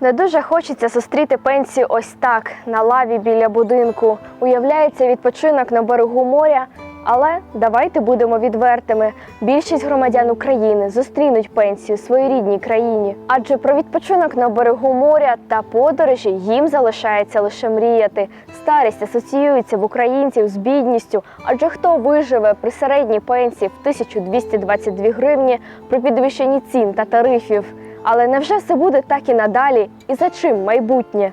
Не дуже хочеться зустріти пенсію ось так, на лаві біля будинку. Уявляється відпочинок на берегу моря. Але давайте будемо відвертими. Більшість громадян України зустрінуть пенсію в своїй рідній країні. Адже про відпочинок на берегу моря та подорожі їм залишається лише мріяти. Старість асоціюється в українців з бідністю. Адже хто виживе при середній пенсії в 1222 гривні при підвищенні цін та тарифів? Але невже все буде так і надалі? І за чим майбутнє?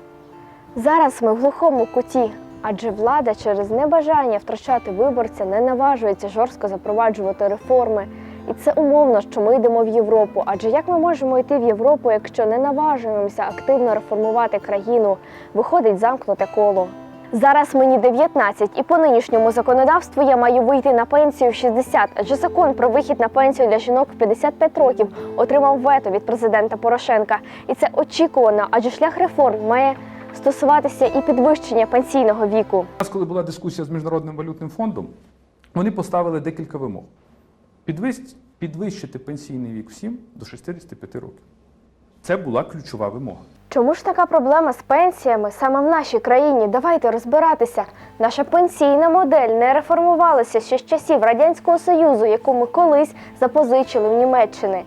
Зараз ми в глухому куті, адже влада через небажання втрачати виборця не наважується жорстко запроваджувати реформи. І це умовно, що ми йдемо в Європу. Адже як ми можемо йти в Європу, якщо не наважуємося активно реформувати країну? Виходить замкнуте коло. Зараз мені 19, і по нинішньому законодавству я маю вийти на пенсію в 60, адже закон про вихід на пенсію для жінок в 55 років отримав вето від президента Порошенка. І це очікувано, адже шлях реформ має стосуватися і підвищення пенсійного віку. Коли була дискусія з Міжнародним валютним фондом, вони поставили декілька вимог: підвищити пенсійний вік всім до 65 років. Це була ключова вимога. Чому ж така проблема з пенсіями саме в нашій країні? Давайте розбиратися. Наша пенсійна модель не реформувалася ще з часів Радянського Союзу, яку ми колись запозичили в Німеччини.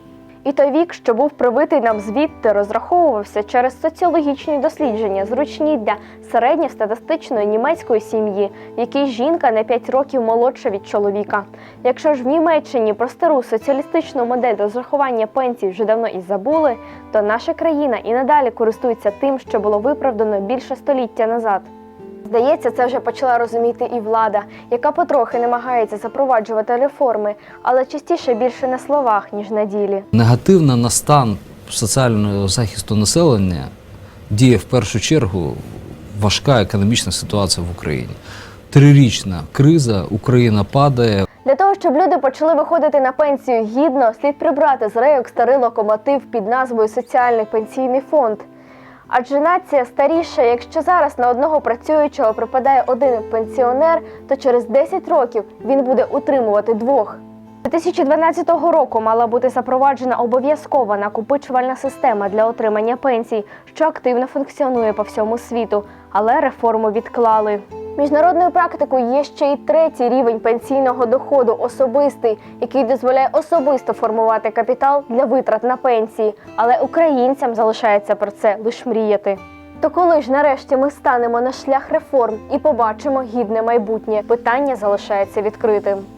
І той вік, що був привитий нам звідти, розраховувався через соціологічні дослідження, зручні для середньостатистичної німецької сім'ї, в якій жінка на 5 років молодша від чоловіка. Якщо ж в Німеччині про стару соціалістичну модель розрахування пенсій вже давно і забули, то наша країна і надалі користується тим, що було виправдано більше століття назад. Здається, це вже почала розуміти і влада, яка потрохи намагається запроваджувати реформи, але частіше більше на словах, ніж на ділі. Негативно на стан соціального захисту населення діє в першу чергу важка економічна ситуація в Україні. Трирічна криза, Україна падає, Для того, щоб люди почали виходити на пенсію гідно, слід прибрати з рейок старий локомотив під назвою Соціальний пенсійний фонд. Адже нація старіша, якщо зараз на одного працюючого припадає один пенсіонер, то через 10 років він буде утримувати двох. 2012 року мала бути запроваджена обов'язкова накопичувальна система для отримання пенсій, що активно функціонує по всьому світу, але реформу відклали. Міжнародною практикою є ще й третій рівень пенсійного доходу особистий, який дозволяє особисто формувати капітал для витрат на пенсії, але українцям залишається про це лише мріяти. То коли ж нарешті ми станемо на шлях реформ і побачимо гідне майбутнє, питання залишається відкритим.